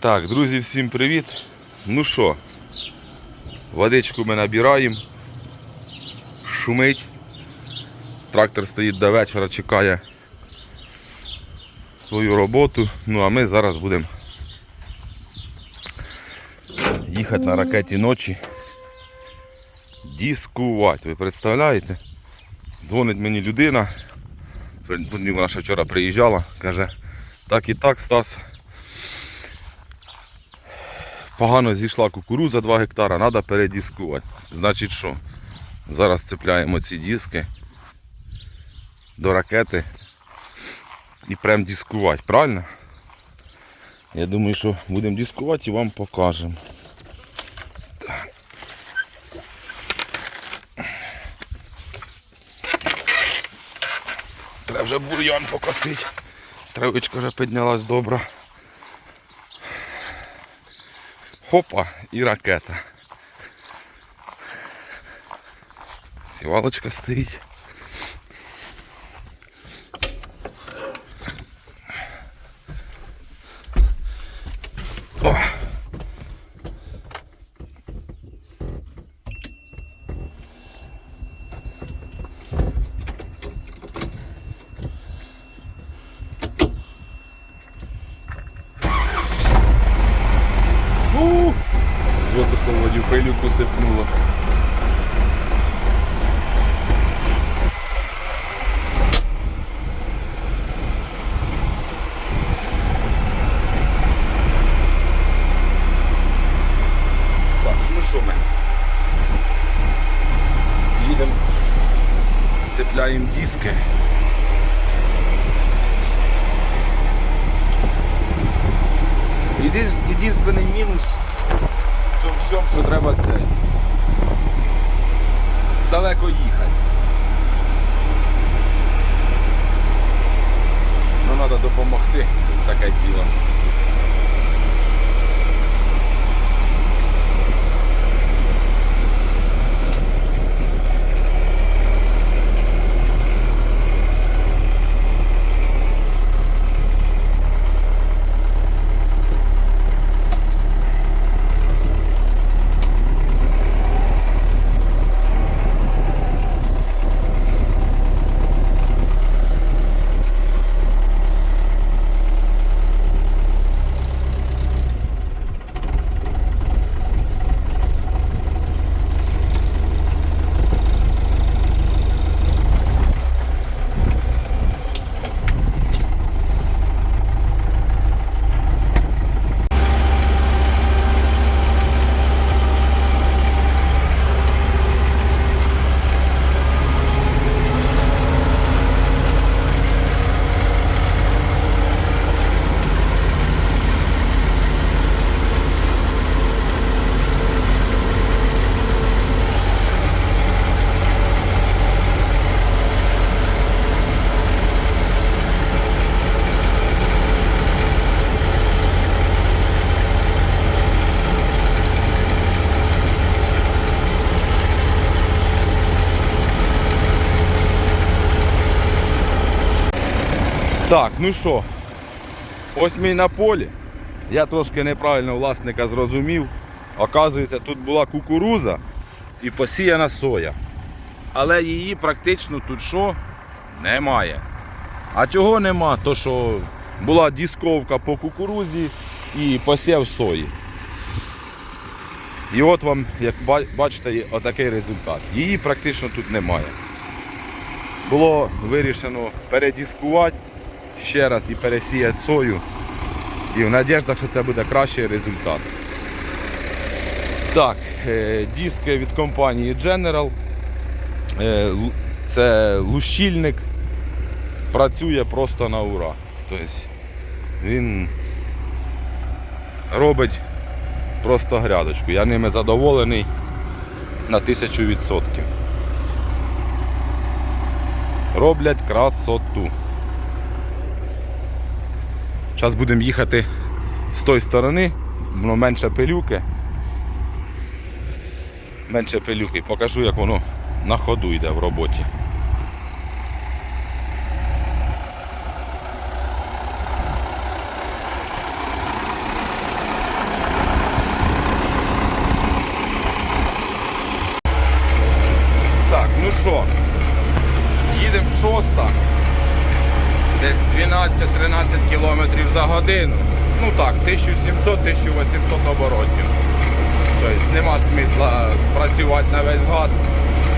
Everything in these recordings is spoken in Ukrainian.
Так, друзі, всім привіт. Ну що, водичку ми набираємо. Шумить. Трактор стоїть до вечора, чекає свою роботу. Ну а ми зараз будемо їхати на ракеті ночі. Дискувати. Ви представляєте? Дзвонить мені людина. Вона ще вчора приїжджала, каже, так і так, Стас. Погано зійшла кукурудза 2 гектара, треба передіскувати. Значить що? Зараз цепляємо ці диски до ракети і прям дискувати, правильно? Я думаю, що будемо дискувати і вам покажемо. Треба вже бур'ян покосити. Травичка вже піднялась добра. Хопа і ракета. Сівалочка стоїть. Ух! З воздуховодів пилюку сипнуло. Так, ну що ми? Їдемо, цепляємо диски. Єдинственний мінус в цьому всьому, що треба це. Далеко їхати. Ну треба допомогти, таке діло. Так, ну що, ось ми на полі. Я трошки неправильно власника зрозумів. Оказується, тут була кукуруза і посіяна соя. Але її практично тут що? Немає. А чого нема? То що була дісковка по кукурузі і посів сої. І от вам, як бачите, отакий результат. Її практично тут немає. Було вирішено передіскувати ще раз і пересіяти сою. І в надіждах, що це буде кращий результат. Так, е, диски від компанії General. Е, Це лущильник. Працює просто на ура. Тобто він робить просто грядочку. Я ними задоволений на тисячу відсотків. Роблять красоту. Зараз будемо їхати з тої сторони, воно менше пилюки. Менше пилюки. Покажу, як воно на ходу йде в роботі. Так, ну що, їдемо шоста. Десь 12-13 км за годину. Ну так, 1700-1800 оборотів. Тобто нема смисла працювати на весь газ.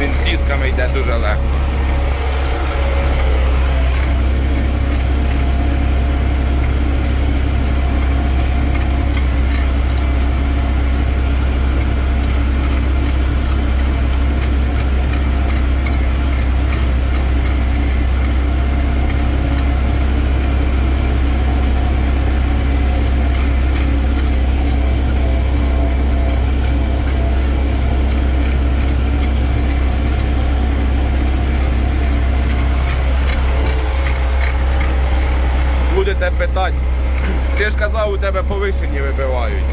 Він з дисками йде дуже легко. Ти ж казав, у тебе повишені вибивають.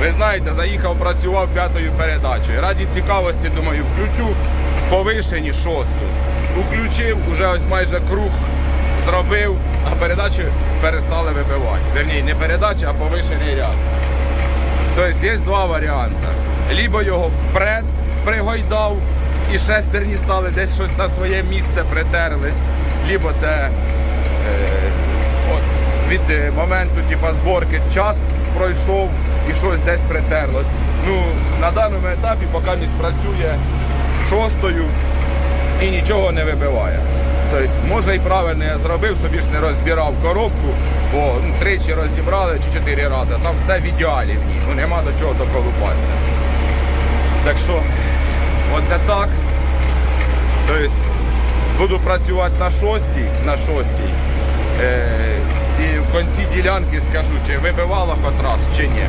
Ви знаєте, заїхав, працював п'ятою передачею. Раді цікавості, думаю, включу повишені шосту. Включив, уже ось майже круг зробив, а передачі перестали вибивати. Верні, не передачі, а повишений ряд. Тобто є два варіанти. Либо його прес пригойдав і шестерні стали десь щось на своє місце притерлись, либо це е, від е, моменту типу, зборки час пройшов і щось десь притерлось. Ну, на даному етапі поки місь працює шостою і нічого не вибиває. Тобто, може і правильно я зробив, собі ж не розбирав коробку, бо ну, тричі розібрали чи чотири рази. Там все в ідеалі в ній, ну нема до чого доколупатися. Так що, оце так. Тобто, буду працювати на шостій, на шостій. В кінці ділянки скажу, чи вибивало хоч раз, чи ні.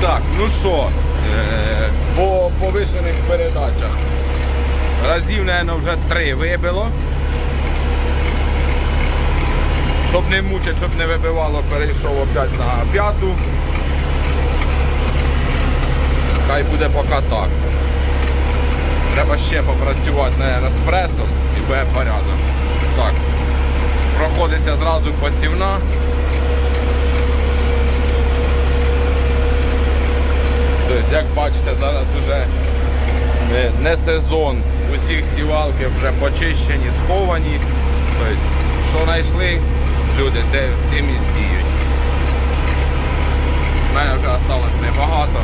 Так, ну що, е, по повишених передачах. Разів, мабуть, вже три вибило. Щоб не мучити, щоб не вибивало, перейшов опять на п'яту. Хай буде поки так. Треба ще попрацювати наверное, з пресом і порядок. Так. Проходиться зразу посівна. Тобто, як бачите, зараз вже не, не сезон. Усіх сівалки вже почищені, сховані. Тобто, що знайшли люди, тим і сіють. У мене вже залишилось небагато.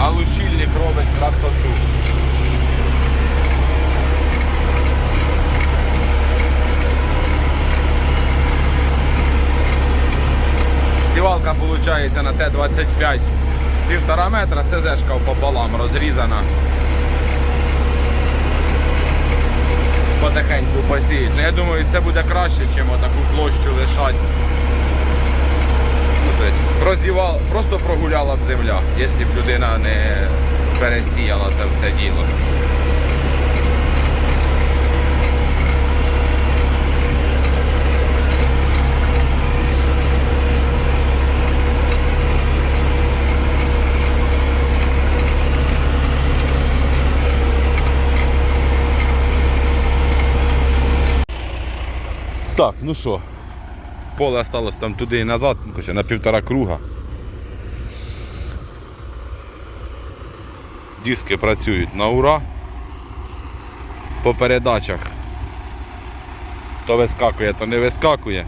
А лучильник робить красоту. Сівалка виходить на Т-25 півтора метра, це зешка пополам розрізана. Потихеньку посіють. Ну, я думаю, це буде краще, ніж таку площу лишати. Ну, тобто, просто прогуляла б земля, якщо б людина не пересіяла це все діло. Так, ну що, поле осталось там туди і назад, ну, на півтора круга. Диски працюють на ура. По передачах то вискакує, то не вискакує.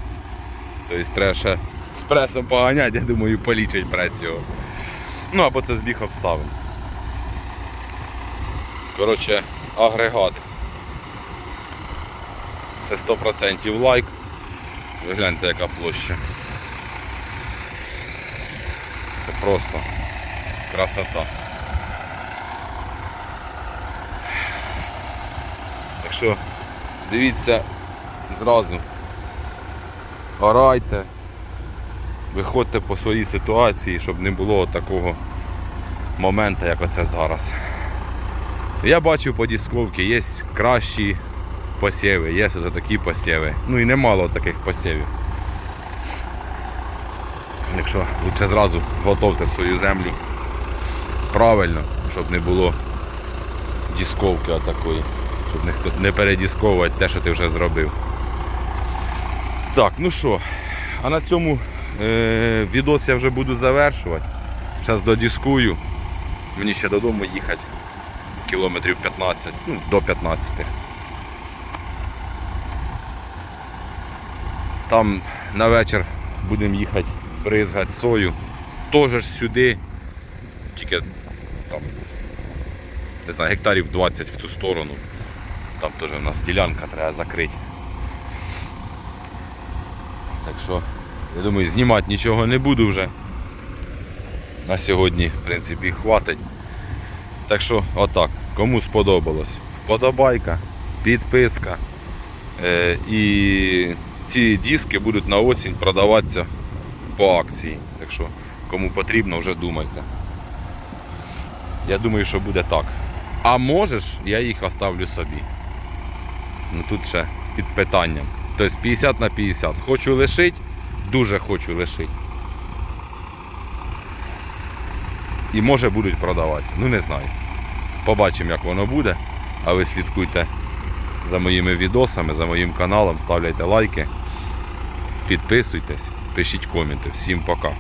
Тобто треба ще з пресом поганяти, я думаю, полічить прес його. Ну або це збіг обставин. Коротше, агрегат. Це 100% лайк. Ви гляньте, яка площа. Це просто красота. Так що дивіться зразу. Орайте, виходьте по своїй ситуації, щоб не було такого моменту, як оце зараз. Я бачу по дисковці, є кращі посіви, є за такі посіви. Ну і немало таких посівів. Якщо лучше зразу готовте свою землю правильно, щоб не було дісковки отакої. Щоб ніхто не передісковувати те, що ти вже зробив. Так, ну що, а на цьому е, відос я вже буду завершувати. Зараз додіскую. Мені ще додому їхати кілометрів 15, ну, до 15. Там на вечір будемо їхати бризгати сою. Теж сюди, тільки там, не знаю, гектарів 20 в ту сторону. Там теж у нас ділянка треба закрити. Так що, я думаю, знімати нічого не буду вже. На сьогодні, в принципі, хватить. Так що, отак, кому сподобалось, вподобайка, підписка. Е, і ці диски будуть на осінь продаватися по акції. Так що, кому потрібно, вже думайте. Я думаю, що буде так. А можеш, я їх оставлю собі. Ну тут ще під питанням. Тобто 50 на 50. Хочу лишити, дуже хочу лишити. І може будуть продаватися. Ну не знаю. Побачимо, як воно буде. А ви слідкуйте за моїми відосами, за моїм каналом, ставляйте лайки, підписуйтесь, пишіть коменти. Всім пока.